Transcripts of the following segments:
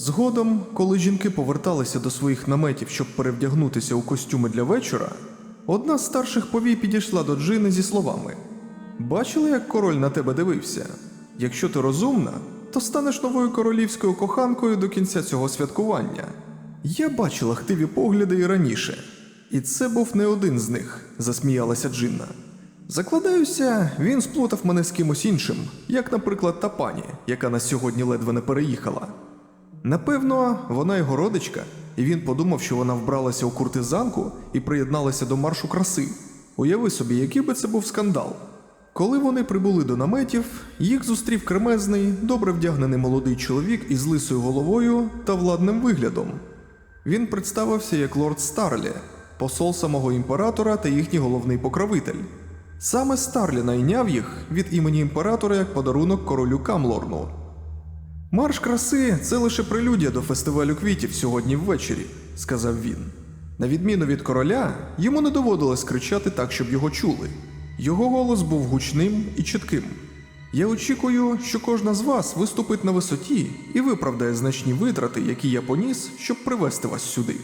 Згодом, коли жінки поверталися до своїх наметів, щоб перевдягнутися у костюми для вечора, одна з старших повій підійшла до Джини зі словами: Бачили, як король на тебе дивився? Якщо ти розумна, то станеш новою королівською коханкою до кінця цього святкування. Я бачила хтиві погляди і раніше, і це був не один з них, засміялася Джинна. Закладаюся, він сплутав мене з кимось іншим, як, наприклад, та пані, яка нас сьогодні ледве не переїхала. Напевно, вона його родичка, і він подумав, що вона вбралася у куртизанку і приєдналася до маршу краси. Уяви собі, який би це був скандал. Коли вони прибули до наметів, їх зустрів кремезний, добре вдягнений молодий чоловік із лисою головою та владним виглядом. Він представився як лорд Старлі, посол самого імператора та їхній головний покровитель. Саме Старлі найняв їх від імені імператора як подарунок королю Камлорну. Марш краси це лише прелюдія до фестивалю квітів сьогодні ввечері, сказав він. На відміну від короля, йому не доводилось кричати так, щоб його чули. Його голос був гучним і чітким. Я очікую, що кожна з вас виступить на висоті і виправдає значні витрати, які я поніс, щоб привести вас сюди.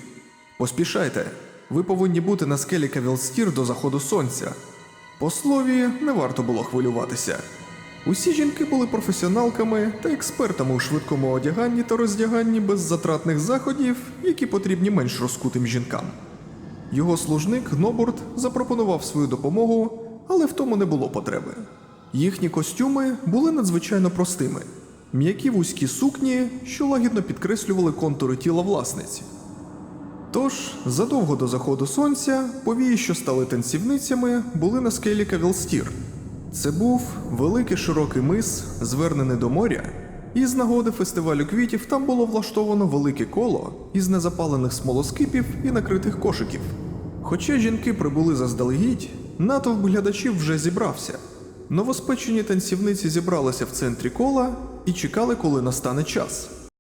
Поспішайте, ви повинні бути на скелі Кавілстір до заходу сонця. По слові, не варто було хвилюватися. Усі жінки були професіоналками та експертами у швидкому одяганні та роздяганні без затратних заходів, які потрібні менш розкутим жінкам. Його служник Нобурт запропонував свою допомогу, але в тому не було потреби. Їхні костюми були надзвичайно простими: м'які вузькі сукні, що лагідно підкреслювали контури тіла власниці. Тож, задовго до заходу сонця, повії, що стали танцівницями, були на скелі Кавілстір. Це був великий широкий мис, звернений до моря, і з нагоди фестивалю квітів там було влаштовано велике коло із незапалених смолоскипів і накритих кошиків. Хоча жінки прибули заздалегідь, натовп глядачів вже зібрався. Новоспечені танцівниці зібралися в центрі кола і чекали, коли настане час.